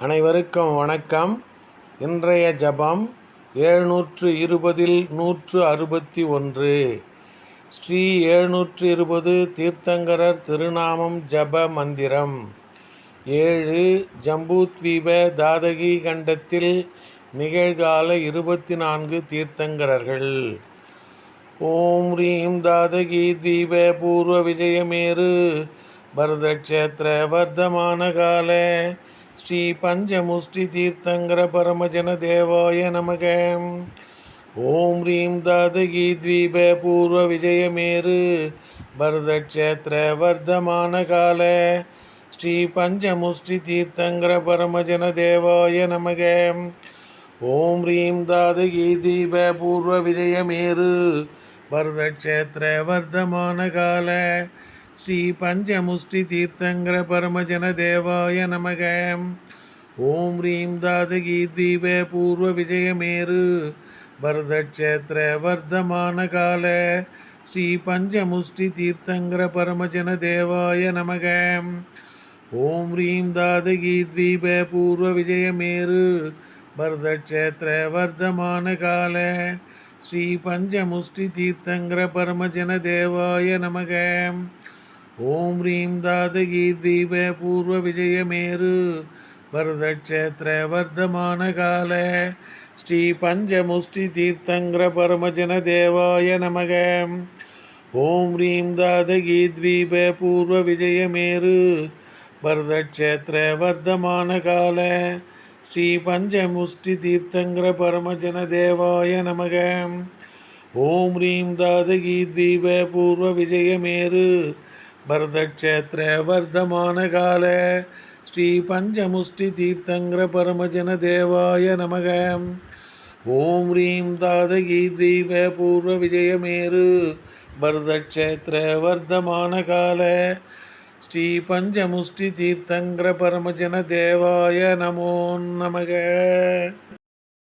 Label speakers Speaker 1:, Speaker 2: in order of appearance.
Speaker 1: அனைவருக்கும் வணக்கம். இன்றைய ஜபம் எழுநூற்று இருபதில் நூற்று அறுபத்தி ஒன்று. ஸ்ரீ எழுநூற்று இருபது தீர்த்தங்கரர் திருநாமம் ஜப மந்திரம். ஏழு ஜம்பூத்வீப தாதகி கண்டத்தில் நிகழ்கால இருபத்தி நான்கு தீர்த்தங்கரர்கள். ஓம் ரீம் தாதகி தீப பூர்வ விஜயமேரு பரதக்ஷேத்திர வர்த்தமான கால ஸ்ரீ பஞ்சமுஷ்டி தீர்த்தங்கர பரமஜன தேவாய நமக. ஓம் ஹ்ரீம் தாதகி த்வீப பூர்வ விஜயமேரு பரதக்ஷேத்திர வர்த்தமான கால ஸ்ரீ பஞ்சமுஷ்டி தீர்த்தங்கர பரமஜன தேவாய நமக. ஓம் ஹ்ரீம் தாதகி தீப பூர்வ விஜயமேரு பரதக்ஷேத்திர வர்த்தமான கால ஸ்ரீ பஞ்சமுஷ்டி தீர்த்தங்கர பரமஜன தேவாய நமக. ஓம் ஹ்ரீம் தாதகி தீப பூர்வ விஜயமேரு பரதக்ஷேத்திர வர்த்தமான கால. ஸ்ரீ பஞ்சமுஷ்டி தீர்த்தங்கர பரமஜன தேவாய நமக. ஓம் ஹ்ரீம் தாதகி தீப பூர்வ விஜயமேரு பரதக்ஷேத்திர வர்த்தமான கால. ஸ்ரீ பஞ்சமுஷ்டி தீர்த்தங்கர பரமஜன தேவாய நமக. ஓம் ரீம் தாதகி தீப பூர்வ விஜயமேரு வரதக்ஷேத்திர வர்த்தமான கால. ஸ்ரீ பஞ்சமுஷ்டி தீர்த்தங்கிர பரமஜன தேவாய நமக. ஓம் ரீம் தாதகி தீப பூர்வ விஜயமேரு வரதக்ஷேத்திர வர்த்தமான கால. ஸ்ரீ பஞ்சமுஷ்டி தீர்த்தங்கிர பரமஜன தேவாய நமக. ஓம் ரீம் தாதகி தீப பூர்வ விஜயமேரு பரதக்ஷேத்திர வர்த்தமான கால ஸ்ரீ பஞ்சமுஷ்டி தீர்த்தங்கர பரமஜன தேவாய நமக ஓம் ரீம் தாதகி தீப